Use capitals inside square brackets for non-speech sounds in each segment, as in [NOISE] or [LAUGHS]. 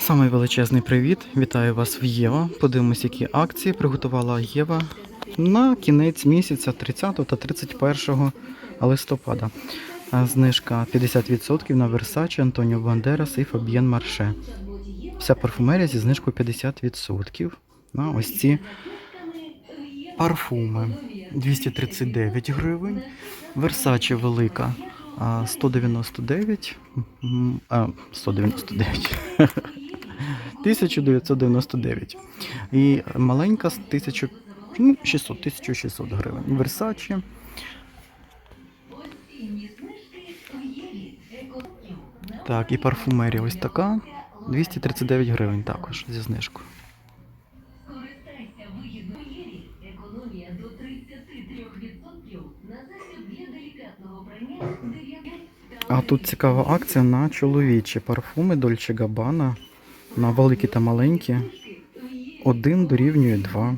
Самий величезний привіт. Вітаю вас в Єва. Подивимось, які акції приготувала Єва на кінець місяця 30 та 31 листопада. Знижка 50% на Versace, Антоніо Бандерас і Фаб'єн Марше. Вся парфумерія зі знижкою 50% на ось ці парфуми. 239 гривень. Versace велика а, 199. м, А, 199. [LAUGHS] 1999. І маленька з 1000, ну, 600, 1600 гривень. Versace. Так, і парфумерія ось така. 239 гривень також зі знижкою. Економія до 33% на засіб для делікатного прання 9 А тут цікава акція на чоловічі парфуми Dolce Gabbana на великі та маленькі. Один дорівнює 2.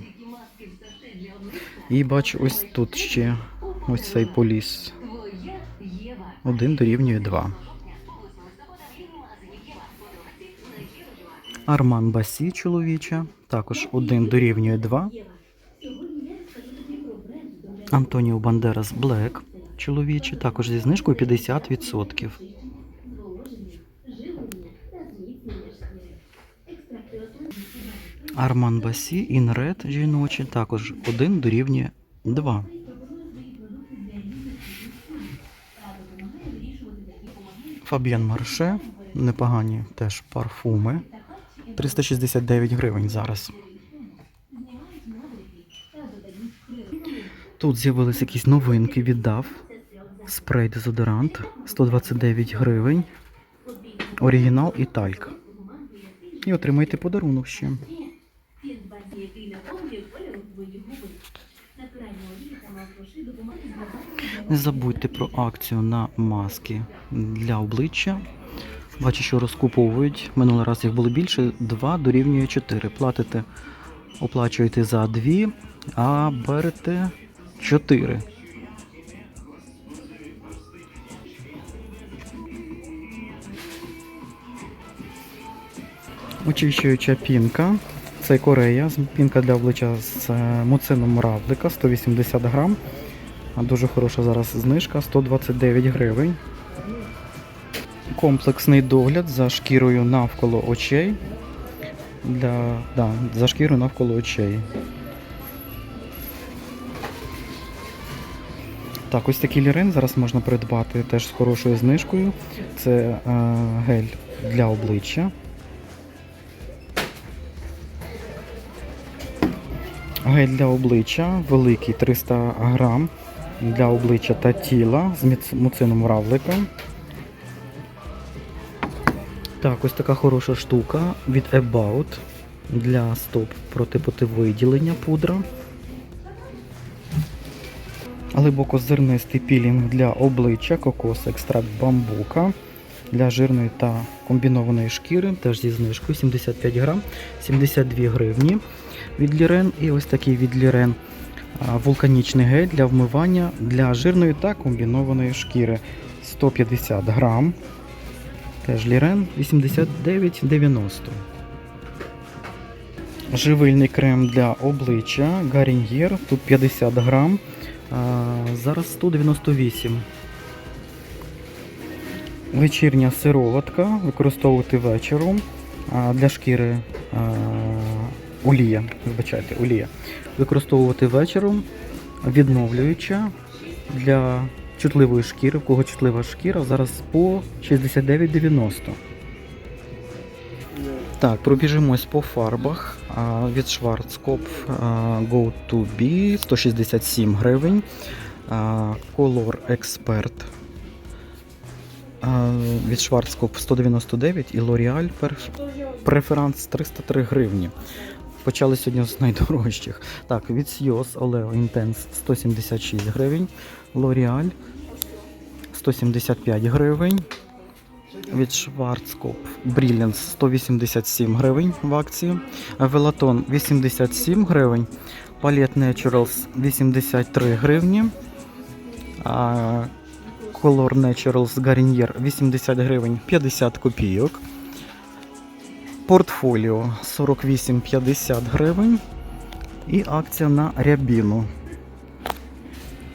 І бачу ось тут ще ось цей поліс. Один дорівнює 2. Арман Басі чоловіча. Також один дорівнює 2. Антоніо Бандерас Блек чоловічий. Також зі знижкою 50%. Арман Басі Інред жіночий. Також один дорівнює 2. Фаб'єн Марше. Непогані теж парфуми. 369 гривень зараз. Тут з'явились якісь новинки, віддав. Спрей дезодорант 129 гривень. Оригінал і тальк. І отримайте подарунок ще. Допомагають Не забудьте про акцію на маски для обличчя. Бачу, що розкуповують. Минулий раз їх було більше. 2 дорівнює 4. Платите, оплачуєте за 2, а берете 4. Очищуюча пінка. Це Корея. Пінка для обличчя з е, муцином равлика 180 грам. Дуже хороша зараз знижка 129 гривень. Комплексний догляд за шкірою навколо очей. Для, да, за шкірою навколо очей. Так, ось такий лірин зараз можна придбати теж з хорошою знижкою. Це е, гель для обличчя. Гель для обличчя великий 300 грам для обличчя та тіла з муцином равлика. Так, ось така хороша штука від About для стоп проти потивиділення пудра. Глибокозернистий пілінг для обличчя, кокос, екстракт бамбука для жирної та комбінованої шкіри, теж зі знижкою 75 грам, 72 гривні від Лірен. І ось такий від Лірен вулканічний гель для вмивання для жирної та комбінованої шкіри 150 грам. Теж Лірен 89,90. Живильний крем для обличчя Гаріньєр. Тут 50 грам. Зараз 198. Вечірня сироватка. Використовувати вечором. Для шкіри олія. Вибачайте, олія. Використовувати вечором. Відновлююча для чутливої шкіри, в кого чутлива шкіра, зараз по 69,90. Так, пробіжимось по фарбах. Від Schwarzkopf Go to Be 167 гривень. Color Expert від Schwarzkopf 199 і L'Oreal Preference 303 гривні. Почали сьогодні з найдорожчих. Так, від Sios Oleo Intense 176 гривень. L'Oreal 175 гривень. Від Schwarzkopf Brilliance 187 гривень в акції. Велатон 87 гривень. Palette Naturals 83 гривні. Color Naturals Garnier 80 гривень 50 копійок. Портфоліо 48,50 гривень. І акція на рябіну.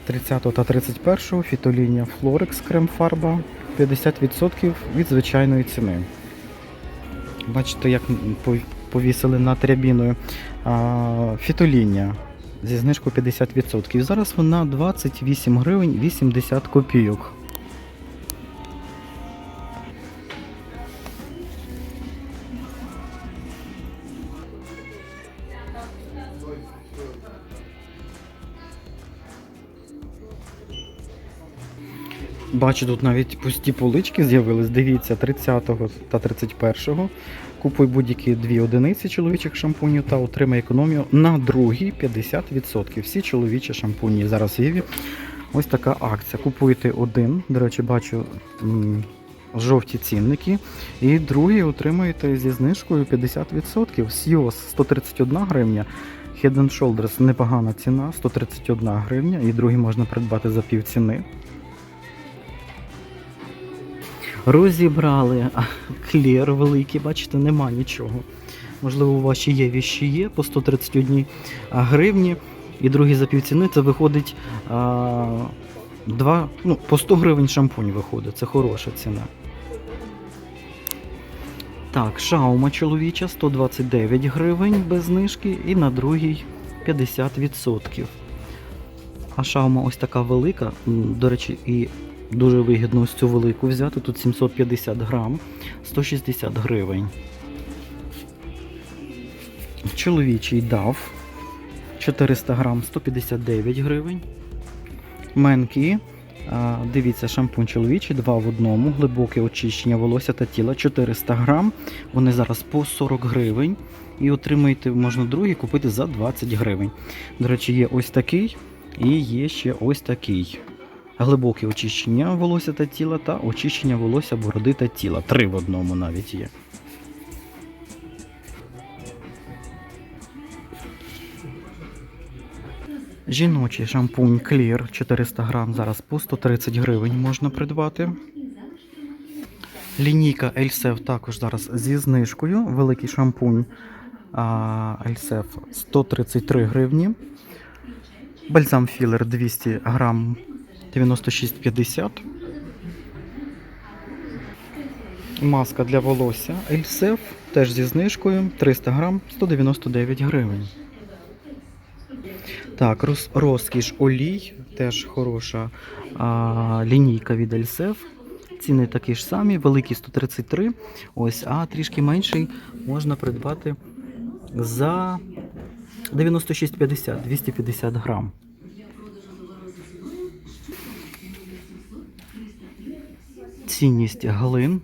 30 та 31 фітолінія Флорекс крем-фарба 50% від звичайної ціни. Бачите, як повісили над рябіною. Фітолінія зі знижкою 50%. Зараз вона 28 гривень 80 копійок. Бачу, тут навіть пусті полички з'явились. Дивіться, 30 та 31. Купуй будь-які дві одиниці чоловічих шампунів та отримай економію на другий 50%. Всі чоловічі шампуні зараз є. Ось така акція. Купуєте один. До речі, бачу жовті цінники. І другий отримаєте зі знижкою 50%. Сіос 131 гривня. Head and Shoulders непогана ціна, 131 гривня. І другий можна придбати за пів ціни. Розібрали клір великий, бачите, нема нічого. Можливо, у вас ще є віщі є по 131 гривні. І другий за півціни це виходить а, два, ну, по 100 гривень шампунь виходить. Це хороша ціна. Так, шаума чоловіча 129 гривень без знижки і на другий 50%. А шаума ось така велика, до речі, і дуже вигідно ось цю велику взяти. Тут 750 грам, 160 гривень. Чоловічий дав 400 грам, 159 гривень. Менкі. Дивіться, шампунь чоловічий, два в одному, глибоке очищення волосся та тіла 400 грам. Вони зараз по 40 гривень. І отримаєте можна другий купити за 20 гривень. До речі, є ось такий і є ще ось такий. Глибоке очищення волосся та тіла та очищення волосся, бороди та тіла. Три в одному навіть є. Жіночий шампунь Clear 400 грам зараз по 130 гривень можна придбати. Лінійка Ельсев також зараз зі знижкою. Великий шампунь Ельсев 133 гривні. Бальзам філер 200 грам 96,50. Маска для волосся Ельсев теж зі знижкою 300 грам 199 гривень. Так, роз, розкіш олій, теж хороша а, лінійка від Ельсев. Ціни такі ж самі, великий 133, ось, а трішки менший можна придбати за 96,50, 250 грам. Цінність глин.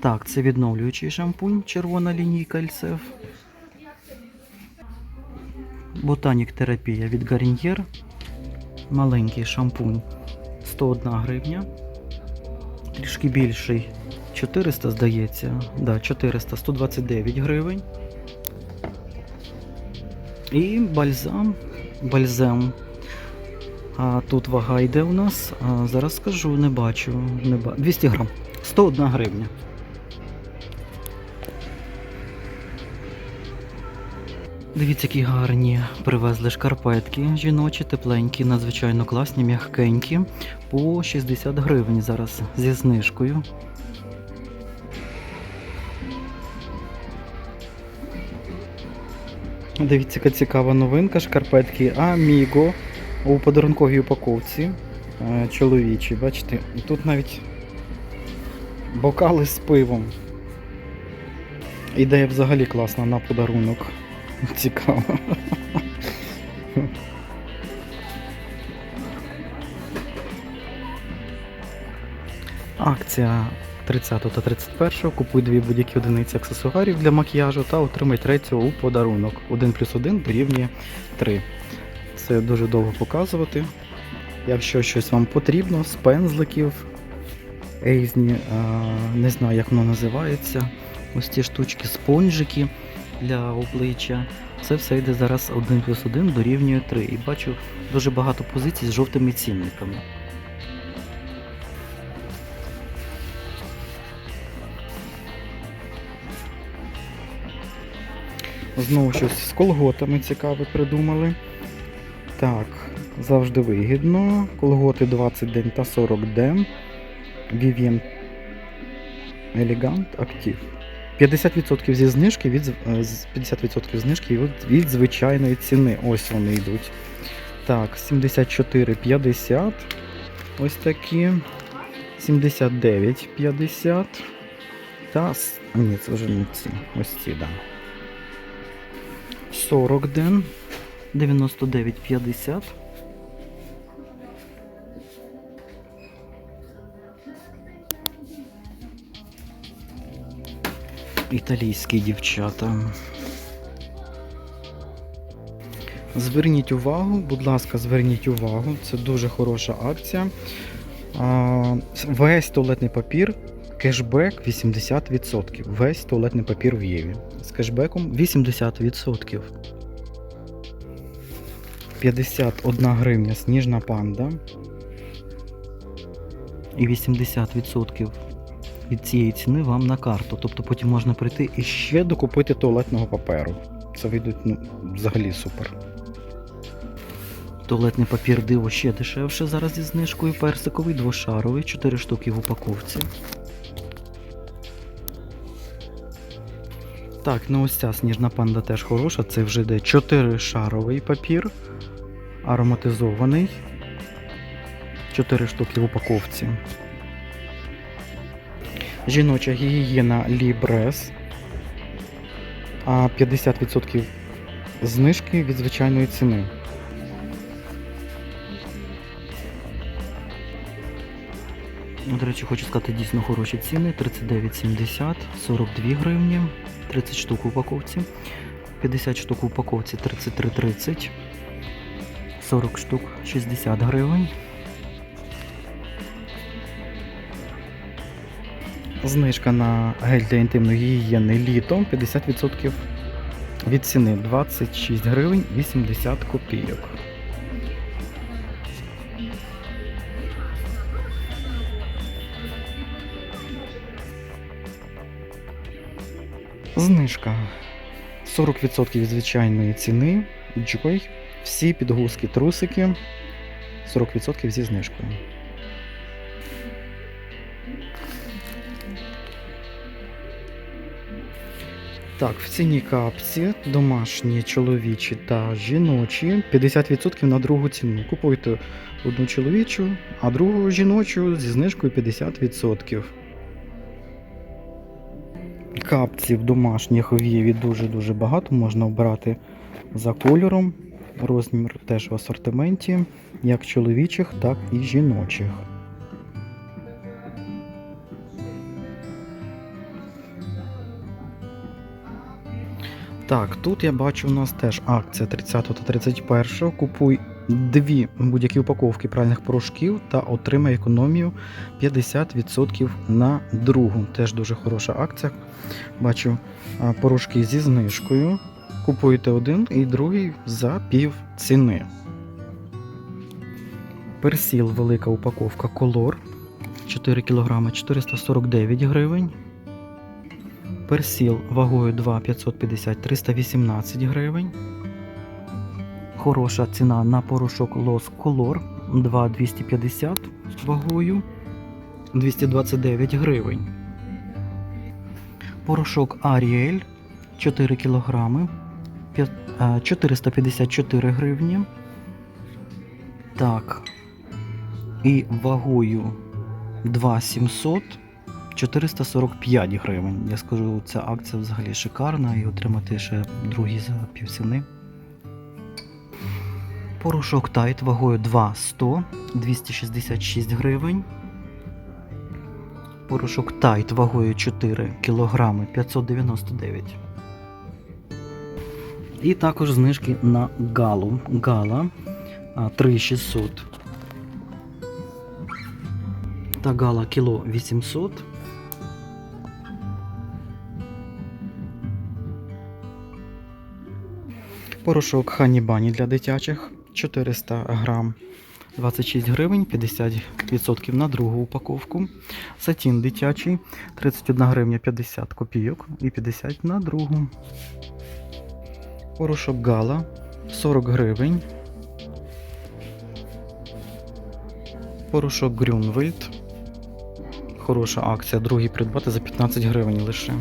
Так, це відновлюючий шампунь, червона лінійка Ельсев. Ботанік терапія від Гарньєр. Маленький шампунь 101 гривня. Трішки більший 400, здається. Да, 400, 129 гривень. І бальзам. Бальзам. А тут вага йде у нас. А, зараз скажу, не бачу. Не ба... 200 грам. 101 гривня. Дивіться, які гарні привезли шкарпетки жіночі, тепленькі, надзвичайно класні, м'ягкенькі. По 60 гривень зараз зі знижкою. Дивіться, яка цікава новинка. Шкарпетки Amigo у подарунковій упаковці. Е, Чоловічі, бачите, і тут навіть бокали з пивом. Ідея взагалі класна на подарунок. [LAUGHS] Цікаво. Акція 30 та 31. Купуй дві будь-які одиниці аксесуарів для макіяжу та отримай третю у подарунок. 1 плюс 1 дорівнює 3 це дуже довго показувати. Якщо щось вам потрібно, з пензликів, різні, не знаю, як воно називається, ось ці штучки, спонжики для обличчя. Це все йде зараз 1 плюс 1 дорівнює 3. І бачу дуже багато позицій з жовтими цінниками. Знову щось з колготами цікаве придумали. Так, завжди вигідно. Колготи 20 день та 40 ден. Vivien Elegant Active. 50% зі знижки від, з- е, з- 50% знижки від, від звичайної ціни. Ось вони йдуть. Так, 74,50. Ось такі. 79,50. Та. Ні, це вже не ці. Ось ці, так. Да. 40 ден. 99,50. Італійські дівчата. Зверніть увагу, будь ласка, зверніть увагу, це дуже хороша акція. Весь туалетний папір, кешбек 80%. Весь туалетний папір в Єві. З кешбеком 80%. 51 гривня сніжна панда. І 80% від цієї ціни вам на карту. Тобто потім можна прийти і ще докупити туалетного паперу. Це вийдуть ну, взагалі супер. Туалетний папір диво ще дешевше зараз зі знижкою. Персиковий, двошаровий, 4 штуки в упаковці. Так, ну ось ця сніжна панда теж хороша. Це вже йде 4 шаровий папір. Ароматизований. 4 штуки в упаковці. Жіноча гігієна Libres. А 50% знижки від звичайної ціни. До речі, хочу сказати дійсно хороші ціни. 39,70, 42 гривні, 30 штук в упаковці, 50 штук в упаковці 33,30, 40 штук 60 гривень. Знижка на гель для інтимної гігієни літо 50% від ціни 26 гривень 80 копійок. Знижка 40% від звичайної ціни. Joy. Всі підгузки, трусики 40% зі знижкою. Так, в ціні капці домашні, чоловічі та жіночі 50% на другу ціну. Купуйте одну чоловічу, а другу жіночу зі знижкою 50%. Капців домашніх в Єві дуже-дуже багато. Можна обрати за кольором. Розмір теж в асортименті, як чоловічих, так і жіночих. Так, тут я бачу у нас теж акція 30 та 31. Купуй дві будь-які упаковки пральних порошків та отримай економію 50% на другу. Теж дуже хороша акція. Бачу порошки зі знижкою. Купуєте один і другий за пів ціни. Персіл велика упаковка колор 4 кг 449 гривень. Персіл вагою 2 550 318 гривень. Хороша ціна на порошок Los Color 2 250 вагою 229 гривень. Порошок Ariel 4 кг 454 гривні. Так. І вагою 2 700 445 гривень. Я скажу, ця акція взагалі шикарна і отримати ще другі за півціни. Порошок Тайт вагою 2 100 266 гривень. Порошок Тайт вагою 4 кг 599. І також знижки на галу. Гала 3600. Та гала кіло 800. Порошок Хані Бані для дитячих 400 грам 26 гривень, 50% на другу упаковку. Сатін дитячий 31 гривня 50 копійок і 50 на другу. Порошок Гала 40 гривень. Порошок Грюнвельд. Хороша акція. Другий придбати за 15 гривень лише.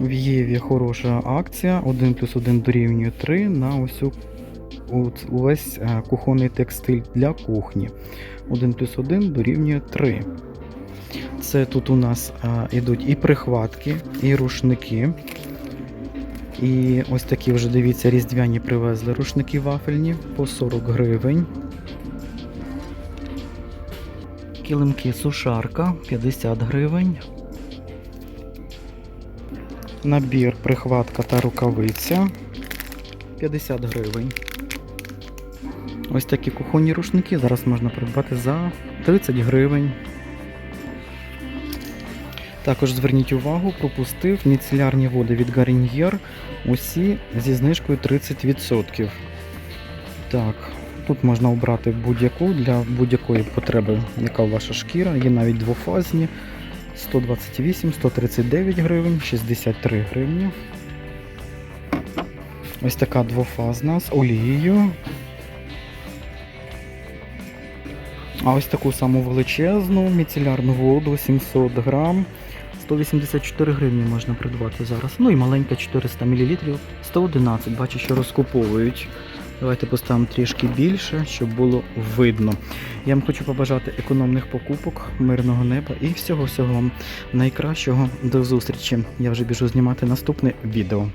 В Єві хороша акція. 1 плюс 1 дорівнює 3 на усю увесь е, кухонний текстиль для кухні. 1 плюс 1 дорівнює 3. Це тут у нас е, ідуть і прихватки, і рушники. І ось такі вже дивіться, різдвяні привезли рушники вафельні по 40 гривень. Килимки сушарка 50 гривень. Набір прихватка та рукавиця 50 гривень. Ось такі кухонні рушники зараз можна придбати за 30 гривень. Також зверніть увагу, пропустив міцелярні води від Гаріньєр усі зі знижкою 30%. Так, тут можна обрати будь-яку для будь-якої потреби, яка ваша шкіра. Є навіть двофазні 128, 139 гривень, 63 гривні. Ось така двофазна з олією. А ось таку саму величезну міцелярну воду 700 грам. 184 гривні можна придбати зараз. Ну і маленька 400 мл 111. Бачу, що розкуповують. Давайте поставимо трішки більше, щоб було видно. Я вам хочу побажати економних покупок, мирного неба і всього-всього вам найкращого. До зустрічі. Я вже біжу знімати наступне відео.